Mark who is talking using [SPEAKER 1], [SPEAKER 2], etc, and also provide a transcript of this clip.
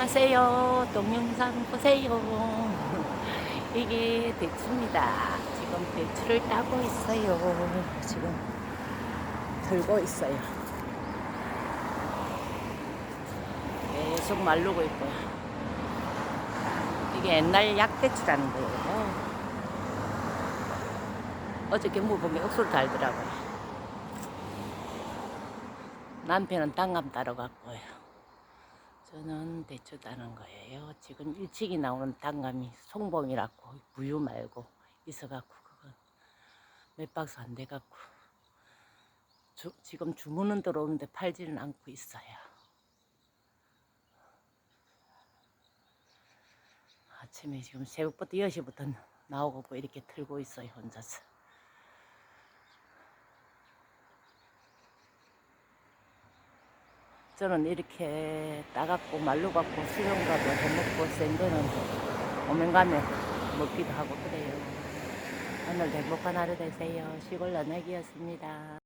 [SPEAKER 1] 안녕하세요. 동영상 보세요. 이게 대추입니다. 지금 대추를 따고 있어요. 지금 들고 있어요. 계속 마르고 있고요. 이게 옛날 약대추라는 거예요. 어저께 물보면 억수로 달더라고요. 남편은 땅감 따러 갔고요. 저는 대추 따는 거예요. 지금 일찍이 나오는 단감이 송봉이라고 무유 말고 있어갖고 그건 몇 박스 안 돼갖고 주- 지금 주문은 들어오는데 팔지는 않고 있어요. 아침에 지금 새벽부터 10시부터 나오고 이렇게 들고 있어요 혼자서. 저는 이렇게 따갑고 말로 갖고 수영 가도 해먹고 센 거는 오면 가면 먹기도 하고 그래요. 오늘도 행복한 하루 되세요. 시골 연예기였습니다.